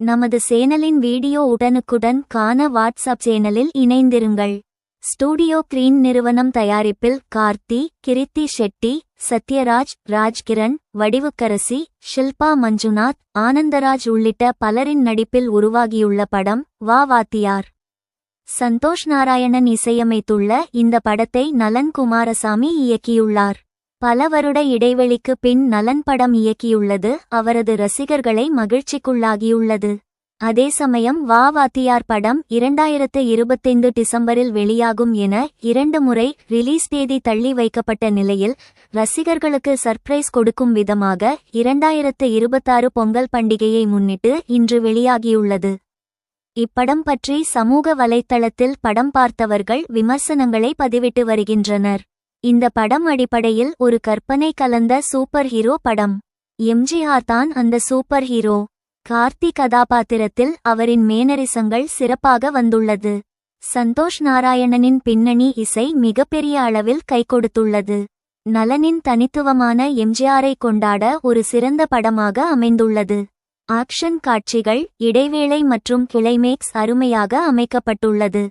நமது சேனலின் வீடியோ உடனுக்குடன் காண வாட்ஸ்அப் சேனலில் இணைந்திருங்கள். ஸ்டூடியோ கிரீன் நிறுவனம் தயாரிப்பில் கார்த்தி கிரித்தி ஷெட்டி சத்யராஜ் ராஜ்கிரண் வடிவுக்கரசி ஷில்பா மஞ்சுநாத் ஆனந்தராஜ் உள்ளிட்ட பலரின் நடிப்பில் உருவாகியுள்ள படம் வா வாத்தியார். சந்தோஷ் நாராயணன் இசையமைத்துள்ள இந்த படத்தை நலன் குமாரசாமி இயக்கியுள்ளார். பல வருட இடைவெளிக்கு பின் நலன் படம் இயக்கியுள்ளது அவரது ரசிகர்களை மகிழ்ச்சிக்குள்ளாகியுள்ளது. அதே சமயம் வா வாத்தியார் படம் இரண்டாயிரத்து இருபத்தைந்து டிசம்பரில் வெளியாகும் என இரண்டு முறை ரிலீஸ் தேதி தள்ளி வைக்கப்பட்ட நிலையில் ரசிகர்களுக்கு சர்ப்ரைஸ் கொடுக்கும் விதமாக இரண்டாயிரத்து இருபத்தாறு பொங்கல் பண்டிகையை முன்னிட்டு இன்று வெளியாகியுள்ளது. இப்படம் பற்றி சமூக வலைத்தளத்தில் படம் பார்த்தவர்கள் விமர்சனங்களை பதிவிட்டு வருகின்றனர். இந்த படம் அடிப்படையில் ஒரு கற்பனை கலந்த சூப்பர் ஹீரோ படம். எம்ஜிஆர் தான் அந்த சூப்பர் ஹீரோ கார்த்தி கதாபாத்திரத்தில் அவரின் மேனரிசங்கள் சிறப்பாக வந்துள்ளது. சந்தோஷ் நாராயணனின் பின்னணி இசை மிகப்பெரிய அளவில் கைகொடுத்துள்ளது நலனின் தனித்துவமான எம்ஜிஆரை கொண்டாட ஒரு சிறந்த படமாக அமைந்துள்ளது. ஆக்ஷன் காட்சிகள் இடைவேளை மற்றும் கிளைமேக்ஸ் அருமையாக அமைக்கப்பட்டுள்ளது.